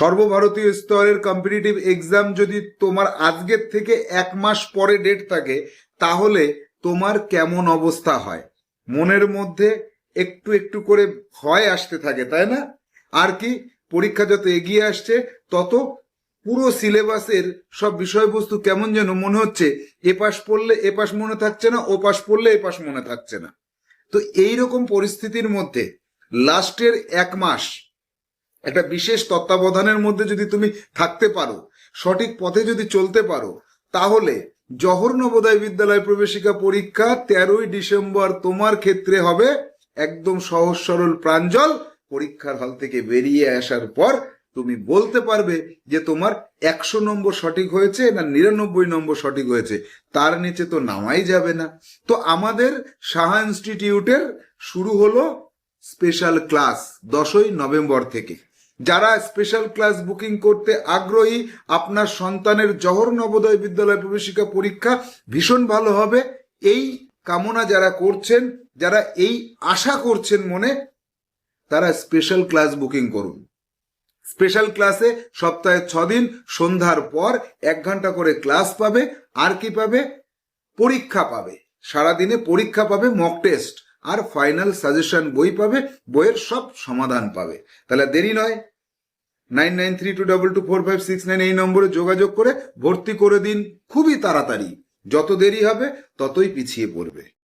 সর্বভারতীয় স্তরের competitive exam যদি তোমার আজকের থেকে এক মাস পরে ডেট থাকে, তাহলে তোমার কেমন অবস্থা হয়? মনের মধ্যে একটু একটু করে ভয় আসতে থাকে, তাই না? আর কি? পরীক্ষা যত এগিয়ে আসছে, তত পুরো সিলেবাসের সব বিষয়বস্তু কেমন যেন মনে হচ্ছে, এ পাশ পড়লে এ পাশ মনে থাকছে না, ও পাশ পড়লে এ পাশ মনে থাকছে না। তো এই রকম পরিস্থিতির মধ্যে লাস্টের এক মাস একটা বিশেষ তত্ত্বাবধানের মধ্যে যদি তুমি থাকতে পারো, সঠিক পথে যদি চলতে পারো, তাহলে জহর নবোদয় বিদ্যালয় প্রবেশিকা পরীক্ষা তেরোই ডিসেম্বর তোমার ক্ষেত্রে হবে একদম সহজ সরল প্রাঞ্জল। পরীক্ষার হল থেকে বেরিয়ে আসার পর তুমি বলতে পারবে যে তোমার একশো নম্বর সঠিক হয়েছে না নিরানব্বই নম্বর সঠিক হয়েছে। তার নিচে তো নামাই যাবে না। তো আমাদের সাহা ইনস্টিটিউটের শুরু হলো স্পেশাল ক্লাস দশই নভেম্বর থেকে। যারা স্পেশাল ক্লাস বুকিং করতে আগ্রহী, আপনার সন্তানের জহর নবোদয় বিদ্যালয় প্রবেশিকা পরীক্ষা ভীষণ ভালো হবে। এই কামনা যারা করছেন, যারা এই আশা করছেন মনে, তারা স্পেশাল ক্লাস বুকিং করুন। স্পেশাল ক্লাসে সপ্তাহে ছদিন, সন্ধ্যার পর এক ঘণ্টা করে ক্লাস পাবে, আর কি পাবে? পরীক্ষা পাবে। সারাদিনে পরীক্ষা পাবে মক টেস্ট আর ফাইনাল সাজেশন বই পাবে, বইয়ের সব সমাধান পাবে। তাহলে দেরি নয়। Nine nine three two double two four five six nine এই নম্বরে যোগাযোগ করে ভর্তি করে দিন। খুবই তাড়াতাড়ি। যত দেরি হবে, ততই পিছিয়ে পড়বে।